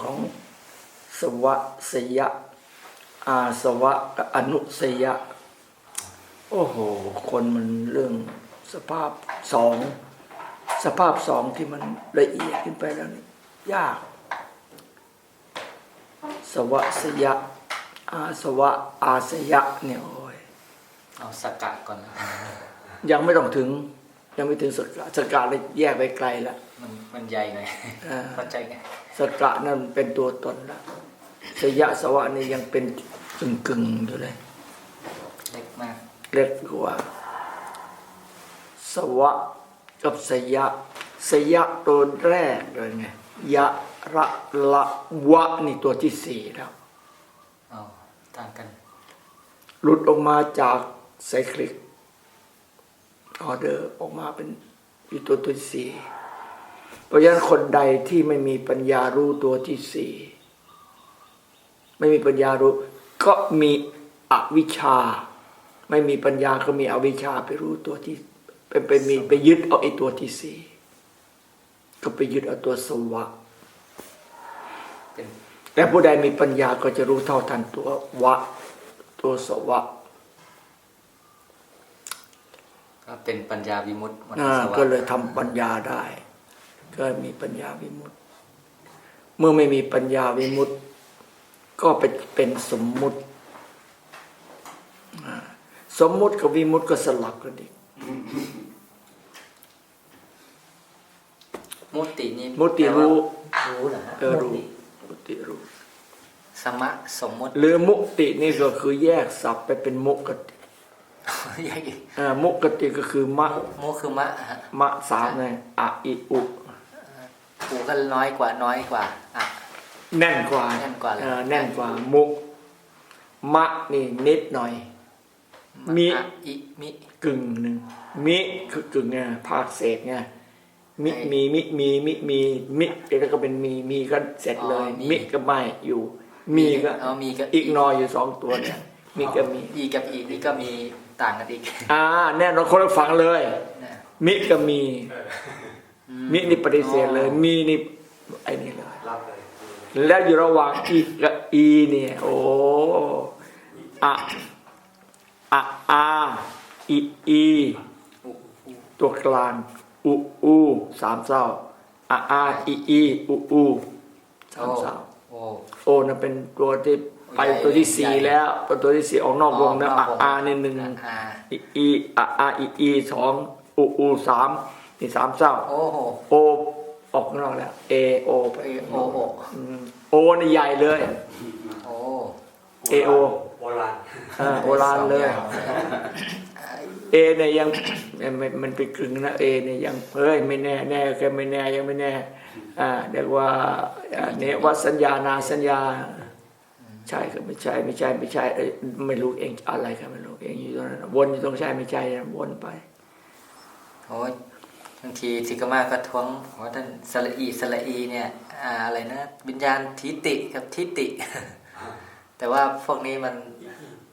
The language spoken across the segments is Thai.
ของสวะสยะ อาสวะกับอนุสยะ โอ้โห คนมันเรื่องสภาพสองสภาพสองที่มันละเอียดขึ้นไปแล้วนี่ยาก สวะสยะ อาสวะ อาสยะเนี่ยโอ้ยเอาสกัดก่อนนะ ยังไม่ต้องถึง ยังไม่ถึงสกะสกะเลยแยกไปไกลแล้วมันมันใหญ่หน่อยอ่าเข้าใจไงสกะนั่นเป็นตัวตนแล้วสยะสวะนี่ยังเป็นกึ่งกึ่งๆอยู่เลย เล็กมาก เล็กกว่า สวะกับสยะ สยะตัวแรกเลยไงยะระละวะนี่ตัวที่สี่แล้วเอาต่างกัน หลุดออกมาจากไซคลิก ออเดอร์ออกมาเป็นอยู่ตัวตัวที่สี่เพราะฉะนั้นคนใดที่ไม่มีปัญญารู้ตัวที่สี่ไม่มีปัญญารู้ ก็มีอวิชชา ไม่มีปัญญาก็มีอวิชชาไปรู้ตัวที่ไปไปมีไปยึดเอาไอ้ตัวที่สี่ก็ไปยึดเอาตัวสวะและผู้ใดมีปัญญาก็จะรู้เท่าทันตัววะ ตัวสวะ ก็เป็นปัญญาวิมุตติวัฏอ่าสวะก็เลยทำปัญญาได้ ก็มีปัญญาวิมุตติเมื่อไม่มีปัญญาวิมุตติ ก็เป็นเป็นสมมุติอ่าสมมุติกับวิมุตติก็สลับกันอีกมุตินี่มุติรู้แปลว่ารู้เหรอฮะเออรู้มุติมุติรู้สมะสมมุติหรือมุตินี่ก็คือแยกศัพท์ไปเป็นมุกติ แยกอีกอ่ามุกติก็คือมะมุคือมะฮะมะสามไงอะอิอุผูก็น้อยกว่าน้อยกว่าอะ แน่นกว่าแน่นกว่าเลย เออแน่นกว่ามุกมะนี่นิดหน่อย มิ อะอิมิ กึ่งหนึ่งมิคือกึ่งไงภาคเศษไงมิไอ้มีมิมีมิมีมิแล้วก็เป็นมีมีก็เสร็จเลย อ๋อมี มิก็ไม่อยู่ มีก็เอามีก็อีกนออยู่สองตัวเนี่ย มีก็มีอีกับอีนี่ก็มี ต่างกันอีกอ่าแน่นอนคนละฝั่งเลย นะมิก็มี อืมินี่ปฏิเสธเลยอ๋อมีนี่ไอ้นี่เลย รับเลยแล้วอยู่ระหว่างอีกับอีเนี่ย โอ้อะอะอาอีอีอุอุตัวกลางอูอูสามเศร้าอะอาอีอีอูอูสามเศร้าโอ้โอนั่นเป็นตัวที่ ไปใหญ่ตัวที่สี่ใหญ่แล้วเป็นตัวที่สี่ออกนอกวงแล้วออะอกนอกวงอาในหนึ่งอ่าอีอีอะอาอีอีสองอูอูสามนี่สามเศร้าโอ้โหโอออกข้างนอกแล้วเอโอไปเอโอโออืมโอนี่ใหญ่เลยโอ้เอโอโบราณเออโบราณเลยสองอย่างเอเนี่ยยังมันมันเป็นกึ่งนะเอเนี่ยยังเฮ้ยไม่แน่แน่แค่ไม่แน่ยังไม่แน่อ่าเรียกว่าอ่าเนวสัญญานาสัญญา ใช่ก็ไม่ใช่ไม่ใช่ไม่ใช่เอ้ยไม่รู้เองอะไรก็ไม่รู้เองอยู่ตรงนั้นวนอยู่ตรงใช่ไม่ใช่วนไปโอ้ยบางทีทิกามาก็ท้วงว่าท่านสละอีสละอีเนี่ยอ่าอะไรนะวิญญาณทิติกับทิติ แต่ว่าพวกนี้มัน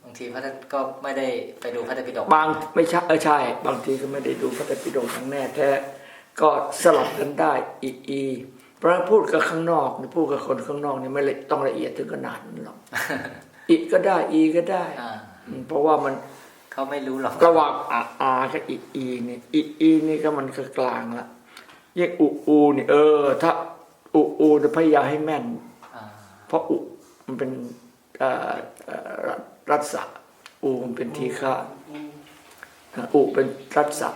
บางทีพระท่านก็ไม่ได้ไปดูพระไตรปิฎกบางไม่ใช่เออใช่ บางทีก็ไม่ได้ดูพระไตรปิฎกทั้งแน่แท้ก็สลับกันได้อีอีเพราะฉะนั้นพูดกับข้างนอกนี่พูดกับคนข้างนอกนี่ไม่ละต้องละเอียดถึงขนาดนั้นหรอกอีก็ได้ อีก็ได้อ่าอืมเพราะว่ามันเขาไม่รู้หรอกระหว่างอาอากับอีอีนี่อีอีนี่ก็มันก็กลางละยิ่งอูอูนี่เออ ถ้าอูอูจะพยายามให้แม่นอ่าเพราะอุมันเป็นเอ่อเอ่อรัรัศะอูมันเป็นทีฆะอุเป็นรัศะ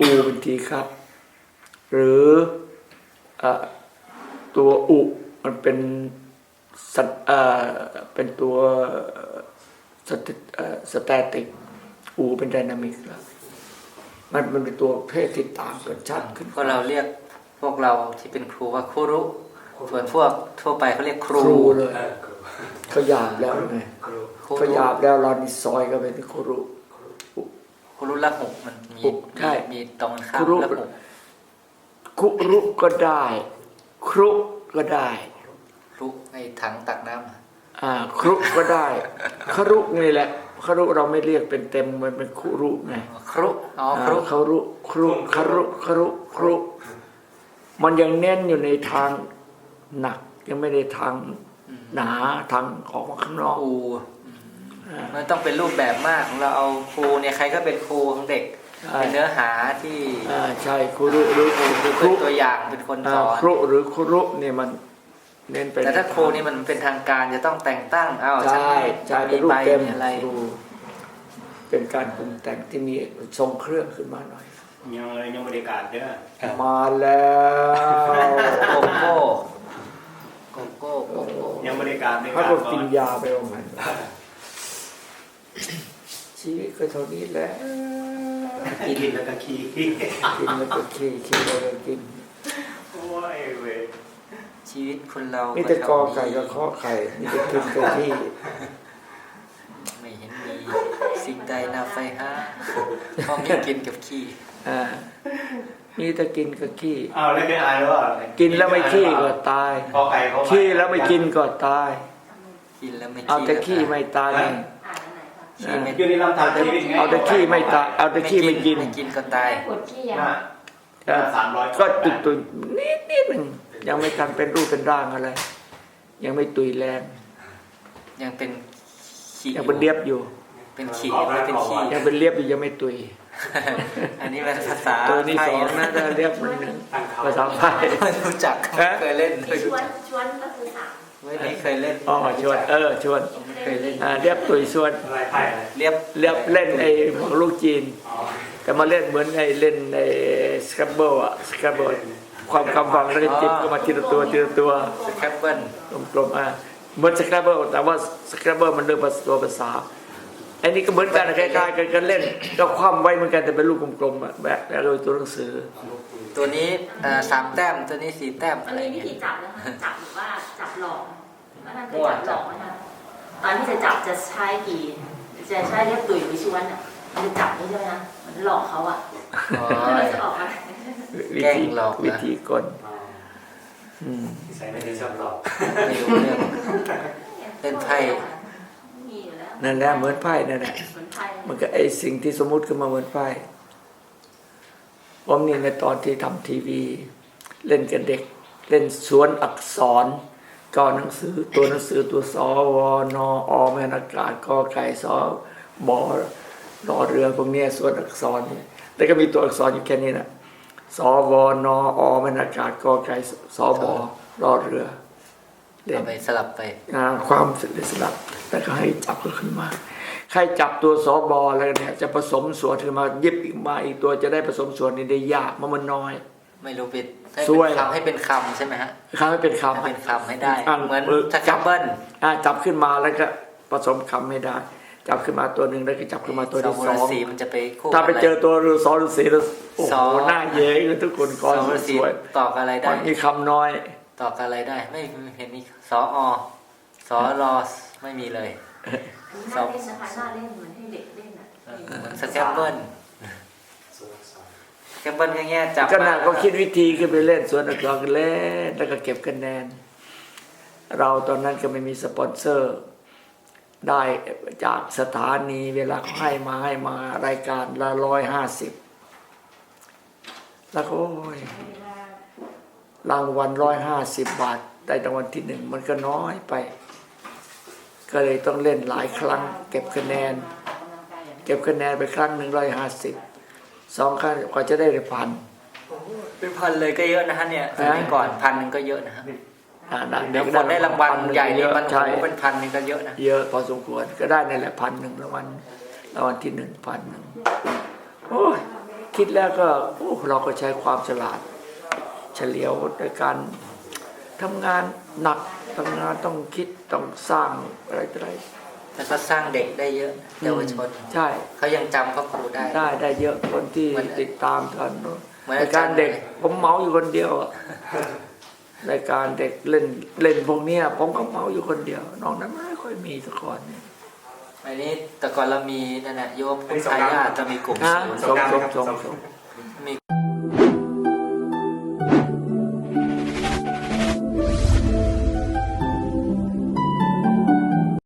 อูเป็นทีฆะหรือเอ่อ ตัวอุมันเป็นสัตเอ่อเป็นตัวสแตเอ่อสแตติกอูเป็นไดนามิกแล้วมันมันเป็นตัวเพศที่ต่างกันชัดขึ้นพวกเราเรียกพวกเราที่เป็นครูว่าครูรุส่วนพวกทั่วไปเขาเรียกครูครูเลยเออครูเขาหยาบแล้วไงครูครูเขาหยาบแล้วเรานี่ซอยก็เป็นครูครูรุละหุมันมีหุใช่มีตรงข้าครูมรุละหุคุรุก็ได้ ครุก็ได้รุในถังตักน้ำอะอ่าครุก็ได้ครุนี่แหละครุเราไม่เรียกเป็นเต็มมันเป็นคุรุไงครุอ๋อครุอ่าครุครุครุครุครุมันยังเน้นอยู่ในทางหนักยังไม่ได้ทางอืมหนาทางออกมาข้างนอกครูอ่ามันต้องเป็นรูปแบบมากของเราเอาครูเนี่ยใครก็เป็นครูของเด็กใช่ เป็นเนื้อหาที่อ่าใช่ครูรุหรือครูคเป็นรูตัวอย่างเป็นคนสอ่าอนครูหรือครุเนี่ยมันเน้นไปแต่ถ้าครูนี่มันเป็นทางการจะต้องแต่งตั้งอ้าวใช่ใช่เป็นรูใบปเต็มมีอะไรครูเป็นการปรุงแต่งที่มีทรงเครื่องขึ้นมาหน่อยยังเลยยังบริการเด้อมาแล้วโกโก้โกโก้โกโก้ยังบริการในถ้าการก็ก่อกินนยาไปว่างั้นชีวิตก็เท่านี้แหละ กินแล้วก็ขี้กินแล้วก็ขี้ขี้แล้วก็กินโอ้ยเว้ยชีวิตคนเรามีมีแต่กอไก่กับข้อไข่มีแต่กินกับขี้ไม่เห็นมีสิ่งใดน่าไฟห้าพอมีกินกับขี้อ่ามีแต่กินกับขี้อ้าวแล้วเคยอ่านหรือเปล่ากินแล้วไม่ขี้ก็ตายพอไก่เขาขี้แล้วไม่กินก็ตายกินแล้วไม่เอาแต่ขี้ก็ไม่ตายไง ขี้ไม่อยู่ในลำธารชีวิตไงเอาแต่ขี้ไม่ตายเอาแต่ขี้ไม่กิน ไม่กินก็ตาย ปวดขี้หอะน้าหน้าสามร้อยก็ตุยตุยนิดนิดหนึ่งยังไม่ทันเป็นรูปเป็นร่างอะไร ยังไม่ตุยแรงยังเป็นขี้ยังเป็นเรียบอยู่ เป็นขี้ไม่เป็นขี้ ยังเป็นเรียบอยู่ยังไม่ตุย อันนี้เป็นภาษาตัวนี้ไทสยองนะถ้าเรียบมันหนึ่งภาษาไทยไม่รู้จักฮะเคยเล่นที่ชวนชวนก็คือสาม ไม่ได้เคยเล่นอ๋อชวนเออชวนเคยเล่นอ่าเรียบตุยชวนอะไรไพ่อะไรเรียบเรียบเล่นไอ้พวกลูกจีนอ๋อแต่มาเล่นเหมือนไอ้เล่นไอ้สครับเบิลอะสครับเบิลความคำฟังแล้วก็จิบก็มาทีละตัวทีละตัวสแคปเปิลกลมๆอะเหมือนสครับเบิลแต่ว่าสครับเบิลมันเรื่องตัวภาษาไอ้นี่ก็เหมือนกันคล้ายๆกันกันเล่น ก็คว่ำไว้เหมือนกันแต่เป็นลูกกลมๆอะแบบแบบโดยตัวหนังสือ ตัวนี้เอ่อสามแต้มตัวนี้สี่แต้มมัอะนไรมีวิเงี้ย ธีจับนะคะจับหรือว่าจับหลอกว่านั่นคือจับหลอกนะคะตอนที่จะจับจะใช้กี่จะใช้เรียกตุ๋ยหรือชวนอะมันจะจับนี่ใช่ไหมนะมันหลอกเขาอะอ๋อแล้วมันจะออกอะไรวิแกล้งธีหลอกนะ วิธีกลอ๋ออืม ใส่ไม่ได้ชอบหลอกไม่รู้เรื่อง เป็นไพ่มีอยู่แล้ว นั่นแหละเหมือนไพ่นั่นแหละเหมือนไพ่มันก็ไอ้สิ่งที่สมมุติขึ้นมาเหมือนไพ่ผมนี่ในตอนที่ทำทีวี เล่นกับเด็ก เล่นสวนอักษรก็หนังสือตัวหนังสือตัวสวนออแม่นอากาศกอไก่สอบอรอเรือพวกเนี้ยสวนอักษรเนี่ยแต่ก็มีตัวอักษรอยู่แค่นี้นะสวนออแม่นอากาศกอไก่สอบอรอเรือเล่เอานไปสลับไปงานความเสร็จสลับ แล้วก็ให้จับกันขึ้นมาใครจับตัวสอบอแล้วเนี่ยจะผสมส่วนขึ้นมายิบอีกมาอีกตัวจะได้ผสมส่วนนี้ได้ยากเพราะมันน้อย ไม่รู้เป็นให้ซเป็วยนคำให้เป็นคำใช่ไหมฮะคำให้เป็นให้คำเป็นคำให้ได้อะเหมือนเออสแคปเปิลอ่าจับขึ้นมาแล้วก็ผสมคำไม่ได้จับขึ้นมาตัวหนึ่งแล้วก็จับขึ้นมาตัวสอที่งสองสีมันจะไปคู่ถ้าไปะรเจอตัวฤาษีฤาษีแล้วโอ้สโหองหน้าเย้กันทุกคนสก่อนองสีสวยตอกอะไรๆได้มันมีคำน้อยตอกอะไรได้ ไม่เห็นมีสออสอรอ ไม่มีเลยอันนี้น่าเล่นนะคะน่าเล่นเหมือนให้เด็กเล่นอะเหมือนสแคปเปิลสแคปเปิลแง่ๆจับก็น่ามาก็คิดวิธีขึ้นไปเล่นสวนอักษรกันเล่นแล้วก็เก็บคะแนน เราตอนนั้นก็ไม่มีสปอนเซอร์ ได้จากสถานีเวลาเขาให้มาให้มารายการละร้อยห้าสิบแล้วก็โอ้ยรางวัลร้อยห้าสิบบาทได้รางวัลที่หนึ่งมันก็น้อยไป ก็เลยต้องเล่นหลายครั้ง เก็บคะแนน เก็บคะแนนไปครั้งหนึ่งร้อยห้าสิบสองครั้งกว่าจะได้พันเป็นพันเลยก็เยอะนะฮะเนี่ยสมัยก่อนพันหนึ่งก็เยอะนะฮะอ่านะเดี๋ยวคนได้รางวัลใหญ่นี่มันใช่โอ้โหเป็นพันนี่ก็เยอะนะเยอะพอสมควรก็ได้ในนแหละพันหนึ่งรางวัลรางวัลที่หนึ่งพันหนึ่งโอ้ยคิดแล้วก็โอ้เราก็ใช้ความฉลาด เฉลียวในการทำงานหนัก ทำงานต้องคิดต้องสร้างอะไรต่ออะไรแล้วก็สร้างเด็กได้เยอะเยาวชนใช่เขายังจำพ่อครูได้ ได้ได้เยอะคนที่เหมือนติดตามกันเหมือนในอาการจารย์เด็กเลยผมเมาอยู่คนเดียวอะในการเด็กเล่นเล่นพวกเนี้ยผมก็เมาอยู่คนเดียวนอกนั้นไม่ค่อยมีสักคนเนี่ยอันนี้แต่ก่อนเรามีนั่นแหละโยมพุทธายาจะมีกลุ่มนะศูนย์ส่งส่งส่งส่งมี